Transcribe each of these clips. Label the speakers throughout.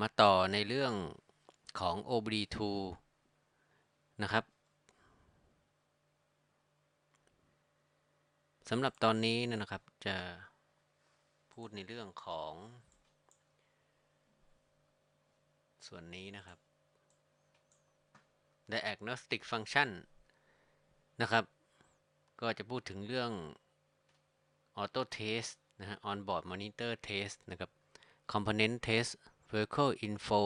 Speaker 1: มาต่อในเรื่องของ OBD2 นะครับสำหรับตอนนี้นยนะครับจะพูดในเรื่องของ ส่วนนี้นะครับ diagnostic function นะครับ ก็จะพูดถึงเรื่อง auto test นะฮะ onboard monitor test นะครับ component test vehicle info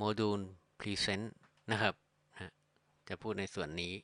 Speaker 1: module present นะครับนะจะพูดในส่วนนี้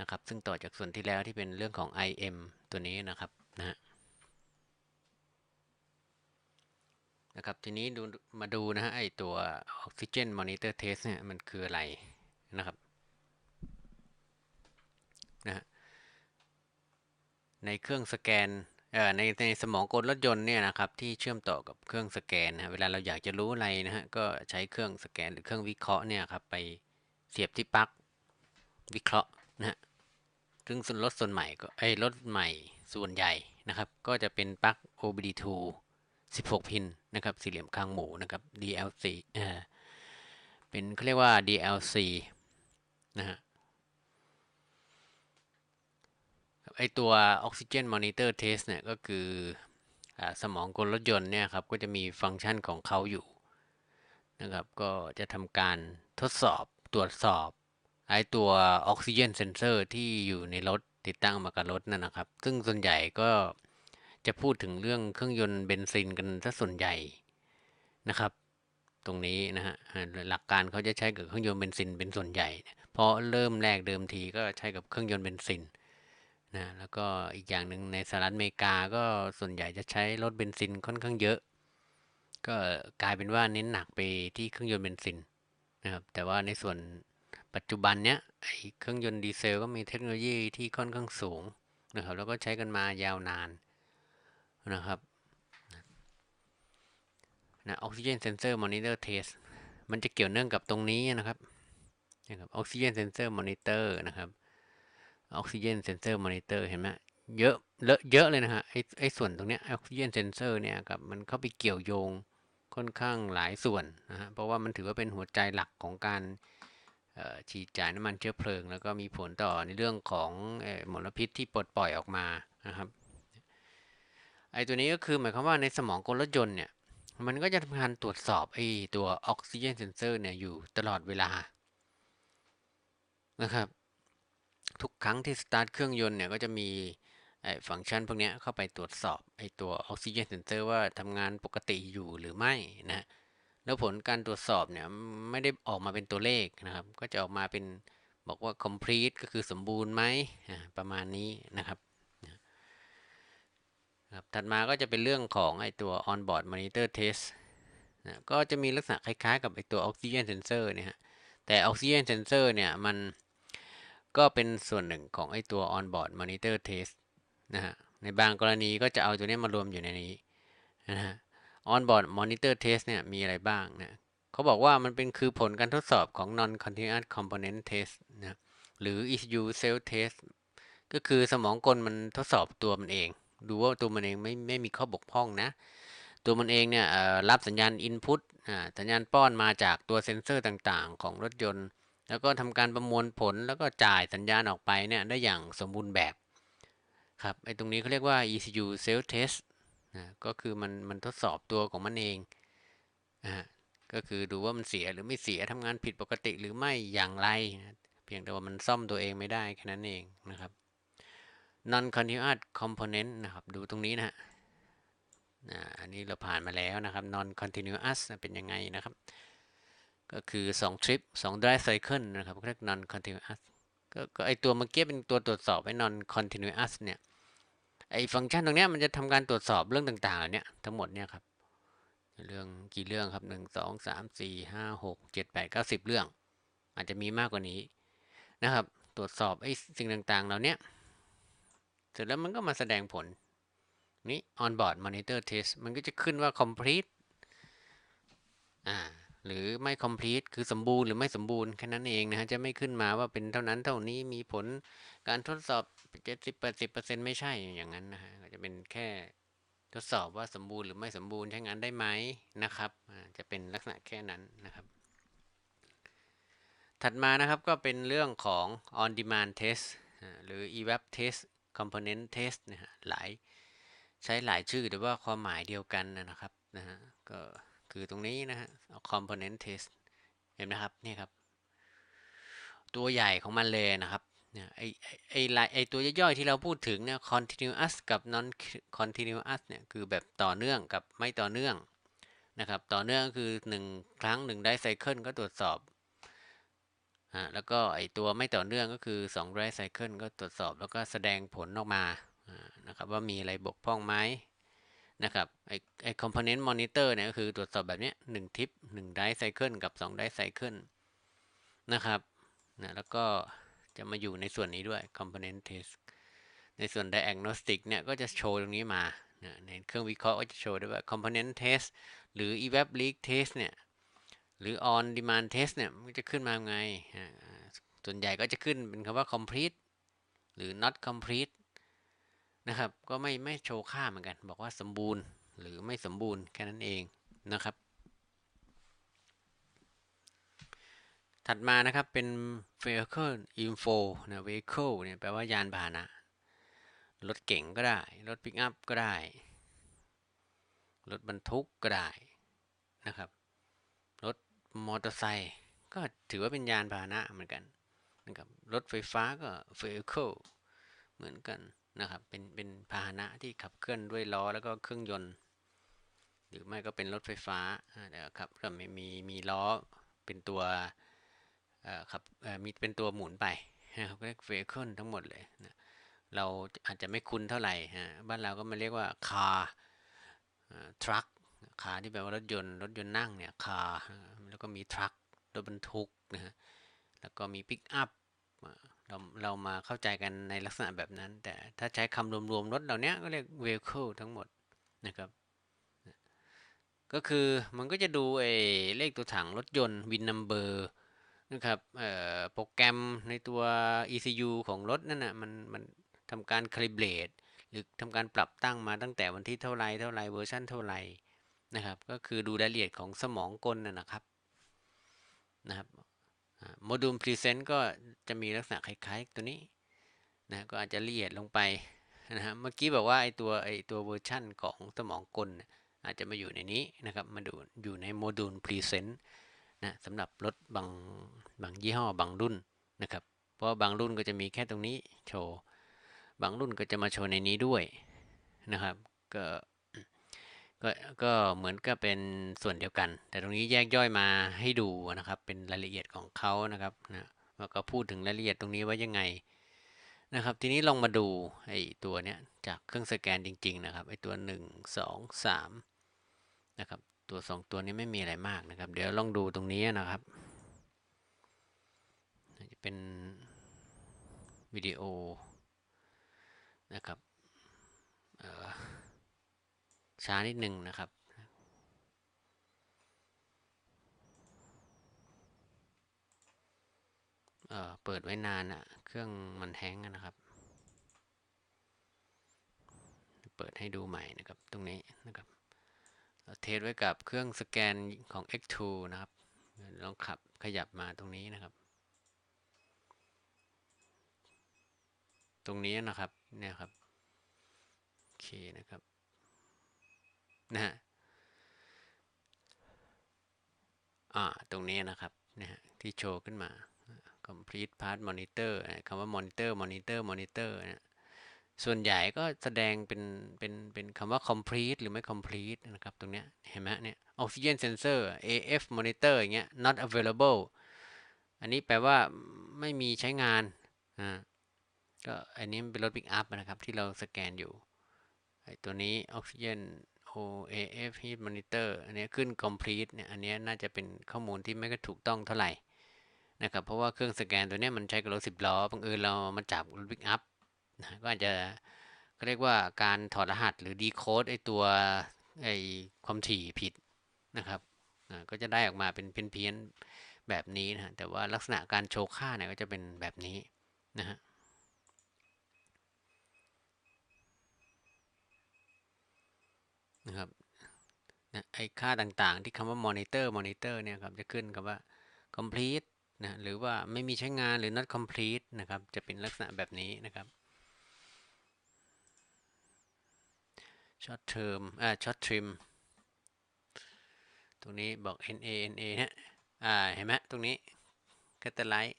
Speaker 1: นะครับ ซึ่งต่อจากส่วนที่แล้วที่เป็นเรื่องของ IM ตัวนี้นะครับนะนะครับ ทีนี้ดูมาดูนะฮะไอตัว oxygen monitor test เนี่ยมันคืออะไรนะครับนะฮะในเครื่องสแกน ในในสมองกลรถยนต์เนี่ยนะครับที่เชื่อมต่อกับเครื่องสแกนนะเวลาเราอยากจะรู้อะไรนะฮะก็ใช้เครื่องสแกนหรือเครื่องวิเคราะห์เนี่ยครับไปเสียบที่ปลั๊กวิเคราะห์นะฮะซึ่งส่วนรถส่วนใหม่ก็ไอ้รถใหม่ส่วนใหญ่นะครับ ก็จะเป็นปลั๊ก OBD2 16 พินนะครับสี่เหลี่ยมข้างหมูนะครับ DLC เอ่อเป็นเขาเรียกว่า DLC นะฮะ ไอตัว Oxygen Monitor Test เนี่ยก็คืออสมองกลรถยนต์เนี่ยครับก็จะมีฟังก์ชันของเขาอยู่นะครับก็จะทำการทดสอบตรวจสอบไอตัว Oxygen Sensor ที่อยู่ในรถติดตั้งมากับรถนั่นนะครับ ซึ่งส่วนใหญ่ก็จะพูดถึงเรื่องเครื่องยนต์เบนซินกันซะส่วนใหญ่นะครับ ตรงนี้นะฮะหลักการเขาจะใช้กับเครื่องยนต์เบนซินเป็นส่วนใหญ่ เพราะเริ่มแรกเดิมทีก็ใช้กับเครื่องยนต์เบนซิน นะแล้วก็อีกอย่างหนึ่งในสหรัฐอเมริกาก็ส่วนใหญ่จะใช้รถเบนซินค่อนข้างเยอะ ก็กลายเป็นว่าเน้นหนักไปที่เครื่องยนต์เบนซินนะครับแต่ว่าในส่วนปัจจุบันเนี้ยเครื่องยนต์ดีเซลก็มีเทคโนโลยีที่ค่อนข้างสูงนะครับแล้วก็ใช้กันมายาวนานนะครับนะ Oxygen Sensor Monitor Test มันจะเกี่ยวเนื่องกับตรงนี้นะครับนะครับ Oxygen Sensor Monitor นะครับ Oxygen Sensor Monitor เตอร์เห็นไหมเยอะเลอะเยอะเลยนะฮะไอไอส่วนตรงเนี้ย Oxygen Sensor เนี่ยครับมันเข้าไปเกี่ยวโยงค่อนข้างหลายส่วนนะฮะเพราะว่ามันถือว่าเป็นหัวใจหลักของการฉีดจ่ายน้ำมันเชื้อเพลิง แล้วก็มีผลต่อในเรื่องของมลพิษที่ปลดปล่อยออกมานะครับไอตัวนี้ก็คือหมายความว่าในสมองกลรถยนต์เนี่ยมันก็จะทำการตรวจสอบไอตัวออกซิเจนเซนเซอร์เนี่ยอยู่ตลอดเวลานะครับ ทุกครั้งที่สตาร์ทเครื่องยนต์เนี่ยก็จะมีฟังก์ชันพวกนี้เข้าไปตรวจสอบไอตัวออกซิเจนเซนเซอร์ว่าทำงานปกติอยู่หรือไม่นะแล้วผลการตรวจสอบเนี่ยไม่ได้ออกมาเป็นตัวเลขนะครับ ก็จะออกมาเป็นบอกว่า complete ก็คือสมบูรณ์ไหมประมาณนี้นะครับครับถัดมาก็จะเป็นเรื่องของไอตัว onboard monitor test นะก็จะมีลักษณะคล้ายๆ กับไอตัว oxygen sensor เนี่ยแต่ oxygen sensor เนี่ยมัน ก็เป็นส่วนหนึ่งของไอตัว onboard monitor test นะฮะ ในบางกรณีก็จะเอาตัวนี้มารวมอยู่ในนี้นะฮะ onboard monitor test เนี่ยมีอะไรบ้างนะเขาบอกว่ามันเป็นคือผลการทดสอบของ non continuous component test นะหรือ ECU self test ก็คือสมองกลมันทดสอบตัวมันเอง ดูว่าตัวมันเองไม่ไม่มีข้อบกพร่องนะ ตัวมันเองเนี่ยรับสัญญาณ Input สัญญาณป้อนมาจากตัวเซ็นเซอร์ต่างๆ ของรถยนต์ แล้วก็ทำการประมวลผลแล้วก็จ่ายสัญญาณออกไปเนี่ยได้อย่างสมบูรณ์แบบครับไอ้ตรงนี้เขาเรียกว่า ECU self test นะก็คือมันมันทดสอบตัวของมันเองนะก็คือดูว่ามันเสียหรือไม่เสียทำงานผิดปกติหรือไม่อย่างไรนะเพียงแต่ว่ามันซ่อมตัวเองไม่ได้แค่นั้นเองนะครับ non continuous component นะครับดูตรงนี้นะฮะอันนี้เราผ่านมาแล้วนะครับ non continuous เป็นยังไงนะครับ ก็คือ2 trip 2 drive cycle นะครับเรียก non continuous ก็ไอตัวเมื่อกี้เป็นตัวตรวจสอบไอ้ non continuous เนี่ยไอฟังก์ชันตรงนี้มันจะทำการตรวจสอบเรื่องต่างๆเหล่านี้ทั้งหมดเนี่ยครับเรื่องกี่เรื่องครับ 1 2 3 4 5 6 7 8 9 10 เรื่อง อาจจะมีมากกว่านี้นะครับ ตรวจสอบไอ้สิ่งต่างๆเหล่านี้เสร็จแล้วมันก็มาแสดงผลนี้ onboard monitor test มันก็จะขึ้นว่า complete อ่า หรือไม่ complete คือสมบูรณ์หรือไม่สมบูรณ์แค่นั้นเองนะฮะจะไม่ขึ้นมาว่าเป็นเท่านั้นเท่านี้มีผลการทดสอบ 70-80%ไม่ใช่อย่างนั้นนะฮะก็จะเป็นแค่ทดสอบว่าสมบูรณ์หรือไม่สมบูรณ์ใช้งานได้ไหมนะครับจะเป็นลักษณะแค่นั้นนะครับ ถัดมานะครับก็เป็นเรื่องของ on demand test หรือ evap test component test นะฮะหลายใช้หลายชื่อแต่ว่าความหมายเดียวกันนะครับนะฮะก็ คือตรงนี้นะฮะ component test เห็นไหมครับนี่ครับ ตัวใหญ่ของมันเลยนะครับเนี่ยไอไอไอลายไอตัวย่อยๆที่เราพูดถึงเนี่ย continuous กับ non continuous เนี่ยคือแบบต่อเนื่องกับไม่ต่อเนื่องนะครับ ต่อเนื่องก็คือ 1 ครั้ง1 die cycle ก็ตรวจสอบอ่าแล้วก็ไอตัวไม่ต่อเนื่องก็คือ2 die cycle ก็ตรวจสอบ แล้วก็แสดงผลออกมานะครับว่ามีอะไรบกพร่องไหม นะครับไอไอ component monitor เนี่ยก็คือตรวจสอบแบบนี้ย1ทิป1 die cycle กับ2 die cycle นะครับนะแล้วก็จะมาอยู่ในส่วนนี้ด้วย component test ในส่วน diagnostic เนี่ยก็จะโชว์ตรงนี้มานะในเครื่องวิเคราะห์ก็จะโชว์ได้ว่า component test หรือ evap leak test เนี่ยหรือ on demand test เนี่ยมันจะขึ้นมาไงอ่าส่วนใหญ่ก็จะขึ้นเป็นคำว่า complete หรือ not complete นะครับ ก็ไม่ไม่โชว์ค่าเหมือนกัน บอกว่าสมบูรณ์หรือไม่สมบูรณ์แค่นั้นเองนะครับ ถัดมานะครับเป็น vehicle info นะ vehicle เนี่ยแปลว่ายานพาหนะ รถเก๋งก็ได้ รถปิกอัพก็ได้ รถบรรทุกก็ได้นะครับ รถมอเตอร์ไซค์ก็ถือว่าเป็นยานพาหนะเหมือนกันนะครับ รถไฟฟ้าก็ vehicle เหมือนกัน นะครับ เป็นเป็นพาหนะที่ขับเคลื่อนด้วยล้อแล้วก็เครื่องยนต์ หรือไม่ก็เป็นรถไฟฟ้านะครับก็มีมีมีล้อเป็นตัวครับมีเป็นตัวหมุนไปนะครับเรียก vehicle ทั้งหมดเลยนะเราอาจจะไม่คุ้นเท่าไหร่ฮะบ้านเราก็มาเรียกว่า car truck คาร์ที่แปลว่ารถยนต์รถยนต์นั่งเนี่ย car แล้วก็มี truck รถบรรทุกนะฮะแล้วก็มี pick up เราเรามาเข้าใจกันในลักษณะแบบนั้น แต่ถ้าใช้คำรวมๆรถเหล่านี้ก็เรียก vehicle ทั้งหมดนะครับ ก็คือมันก็จะดูไอ้เลขตัวถังรถยนต์ VIN number นะครับโปรแกรมในตัว ECU ของรถนั่นนะมันมันทำการ calibrate หรือทำการปรับตั้งมาตั้งแต่วันที่เท่าไรเท่าไรเวอร์ชันเท่าไรนะครับ ก็คือดูรายละเอียดของสมองกลนะนะครับนะครับ โมดูล present ก็จะมีลักษณะคล้ายๆ ตัวนี้นะก็อาจจะละเอียดลงไปนะฮะเมื่อกี้บอกว่าไอตัวไอตัวเวอร์ชันของสมองกลอาจจะมาอยู่ในนี้นะครับมาดูอยู่ในโมดูล present นะสำหรับรถบางบางยี่ห้อบางรุ่นนะครับ เพราะบางรุ่นก็จะมีแค่ตรงนี้โชว์ บางรุ่นก็จะมาโชว์ในนี้ด้วยนะครับก็ ก็ก็เหมือนก็เป็นส่วนเดียวกัน แต่ตรงนี้แยกย่อยมาให้ดูนะครับ เป็นรายละเอียดของเขานะครับนะแล้วก็พูดถึงรายละเอียดตรงนี้ว่ายังไงนะครับ ทีนี้ลองมาดูไอ้ตัวเนี้ยจากเครื่องสแกนจริง ๆ นะครับไอ้ตัว 1 2 3นะครับตัว 2 ตัวนี้ไม่มีอะไรมากนะครับ เดี๋ยวลองดูตรงนี้นะครับจะเป็นวิดีโอนะครับ ช้านิดนึงนะครับเเปิดไว้นานอะเครื่องมันแฮงนะครับ เปิดให้ดูใหม่นะครับตรงนี้นะครับเทสไว้กับเครื่องสแกนของ X2 นะครับลองขับขยับมาตรงนี้นะครับ ตรงนี้นะครับเนี่ยครับโอเคนะครับ นะฮะอ่าตรงนี้นะครับนะฮะที่โชว์ขึ้นมา complete part monitor คำว่า monitor monitor monitor นะส่วนใหญ่ก็แสดงเป็นเป็นเป็นคำว่า complete หรือไม่ complete นะครับตรงเนี้ยเห็นไหมเนี่ย oxygen sensor AF monitor อย่างเงี้ย not available อันนี้แปลว่าไม่มีใช้งานอ่าก็อันนี้เป็นรถ pick up นะครับที่เราสแกนอยู่ไอตัวนี้ oxygen OAF heat monitor อันนี้ขึ้น complete เนี่ยอันนี้น่าจะเป็นข้อมูลที่ไม่ก็ถูกต้องเท่าไหร่นะครับเพราะว่าเครื่องสแกนตัวนี้มันใช้กับรถสิบล้อบังเอิญเรามาจับรถ pick up นะก็อาจจะเรียกว่าการถอดรหัสหรือดีโคดไอตัวไอความถี่ผิดนะครับก็จะได้ออกมาเป็นเพี้ยนๆแบบนี้นะแต่ว่าลักษณะการโชว์ค่าเนี่ยก็จะเป็นแบบนี้นะฮะ นะครับ นะไอค่าต่างๆ ที่คำว่า monitor monitor เนี่ยครับจะขึ้นคำว่า complete นะหรือว่าไม่มีใช้งานหรือ not complete นะครับจะเป็นลักษณะแบบนี้นะครับ short term อ่า short trim ตรงนี้บอก NA NA ฮะอ่าเห็นไหมตรงนี้ catalyze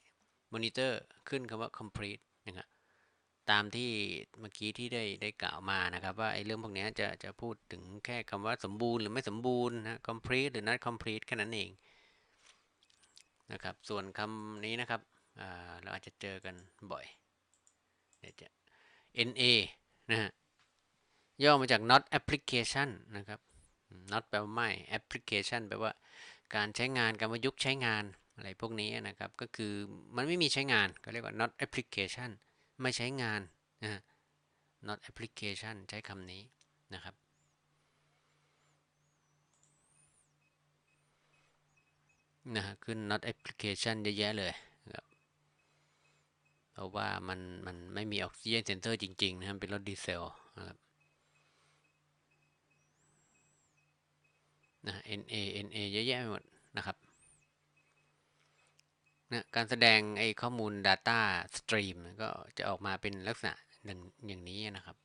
Speaker 1: monitor ขึ้นคำว่า complete นะครับ ตามที่เมื่อกี้ที่ได้ได้กล่าวมานะครับ ว่าไอ้เรื่องพวกนี้จะจะพูดถึงแค่คำว่าสมบูรณ์หรือไม่สมบูรณ์นะ complete หรือ not complete แค่นั้นเองนะครับ ส่วนคำนี้นะครับเราอาจจะเจอกันบ่อยเดี๋ยวจะ NA นะฮะย่อมาจาก not application นะครับ not แปลว่าไม่ application แปลว่าการใช้งานการประยุกต์ใช้งานอะไรพวกนี้นะครับ ก็คือมันไม่มีใช้งานก็เรียกว่า not application ไม่ใช้งานนะฮะ not application ใช้คำนี้นะครับนะฮะขึ้น not application เยอะแยะเลยครับเพราะว่ามันมันไม่มีออกซิเจนเซนเซอร์จริง ๆ นะครับ เป็นรถดีเซลนะครับนะ NA NA เยอะแยะไปหมดนะครับ นะการแสดงไอ้ข้อมูล Data Stream ก็จะออกมาเป็นลักษณะหนึ่งอย่างนี้นะครับ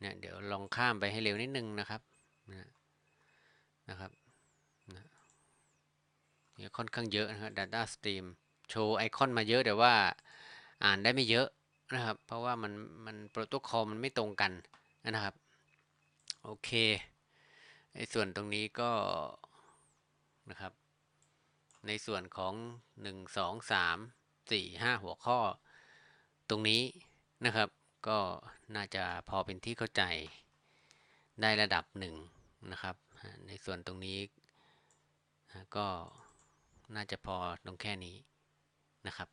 Speaker 1: เนี่ยเดี๋ยวลองข้ามไปให้เร็วนิดนึงนะครับนะนะครับนะเนี่ยค่อนข้างเยอะนะครับ Data Stream โชว์ไอคอนมาเยอะแต่ว่าอ่านได้ไม่เยอะนะครับ เพราะว่ามันมันโปรโตคอลมันไม่ตรงกันนะครับ โอเคไอส่วนตรงนี้ก็นะครับ ในส่วนของ 1 2 3 4 5 หัวข้อ ตรงนี้นะครับก็น่าจะพอเป็นที่เข้าใจได้ระดับหนึ่งนะครับ ในส่วนตรงนี้ก็น่าจะพอตรงแค่นี้นะครับ